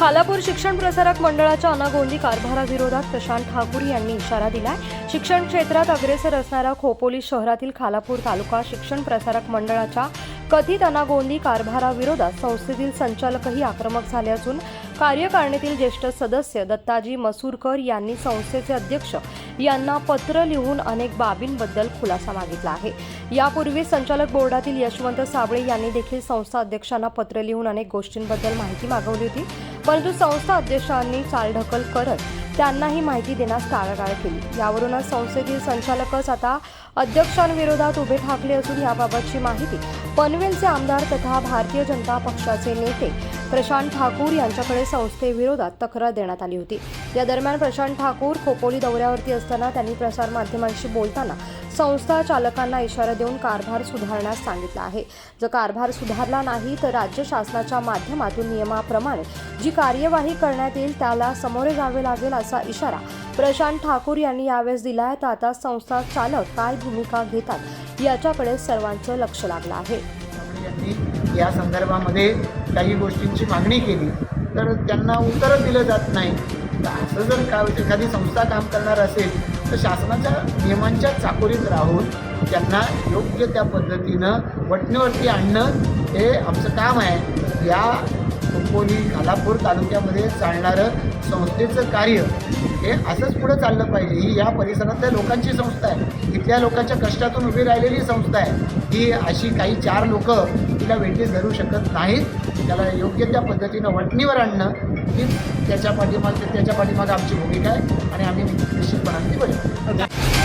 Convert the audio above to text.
खालापूर शिक्षण प्रसारक मंडळाच्या अनागोंदी कारभाराविरोधात प्रशांत ठाकूर यांनी इशारा दिलाय. शिक्षण क्षेत्रात अग्रेसर असणाऱ्या खोपोली शहरातील खालापूर तालुका शिक्षण प्रसारक मंडळाच्या कथित अनागोंदी कारभाराविरोधात संस्थेतील संचालकही आक्रमक झाले असून कार्यकारिणीतील ज्येष्ठ सदस्य दत्ताजी मसूरकर यांनी संस्थेचे अध्यक्ष यांना पत्र लिहून अनेक बाबींबद्दल खुलासा मागितला आहे. यापूर्वी संचालक बोर्डातील यशवंत साबळे यांनी देखील संस्था अध्यक्षांना पत्र लिहून अनेक गोष्टींबद्दल माहिती मागवली होती परंतु संस्था अध्यक्षांनी चालढकल करत त्यांनाही माहिती देण्यास टाळाटाळ केली. यावरूनच संस्थेतील संचालकच आता अध्यक्षांविरोधात उभे ठाकले असून याबाबतची माहिती पनवेलचे आमदार तथा भारतीय जनता पक्षाचे नेते प्रशांत ठाकूर यांच्याकडे संस्थेविरोधात तक्रार देण्यात आली होती. या दरम्यान प्रशांत ठाकूर खोपोली दौऱ्यावरती असताना त्यांनी प्रसारमाध्यमांशी बोलताना संस्था चालकांना इशारा देऊन कारभार सुधारण्यास सांगितलं आहे. जर कारभार सुधारला नाही तर राज्य शासनाच्या माध्यमातून नियमाप्रमाणे जी कार्यवाही करण्यात येईल त्याला सामोरे जावे लागेल असा इशारा प्रशांत ठाकूर यांनी यावेळेस दिला आहे तर आता संस्था चालक काय भूमिका घेतात याच्याकडे सर्वांचं लक्ष लागलं आहे. यांनी या संदर्भामध्ये काही गोष्टींची मागणी केली तर त्यांना उत्तरच दिलं जात नाही. तर असं जर का एखादी संस्था काम करणार असेल तर शासनाच्या नियमांच्या चाकोरीत राहून त्यांना योग्य त्या पद्धतीनं वटणीवरती आणणं हे आमचं काम आहे. या कुंपोली खालापूर तालुक्यामध्ये चालणारं संस्थेचं कार्य हे असंच पुढं चाललं पाहिजे. ही या परिसरातल्या लोकांची संस्था आहे. इथल्या लोकांच्या कष्टातून उभी राहिलेली संस्था आहे. ही अशी काही चार लोक तिला वेटीस धरू शकत नाहीत. त्याला योग्य त्या पद्धतीनं वटणीवर आणणं ही त्याच्या पाठीमाग त्याच्या पाठीमागं आमची भूमिका आहे आणि आम्ही निश्चितपणाने ती बजावू.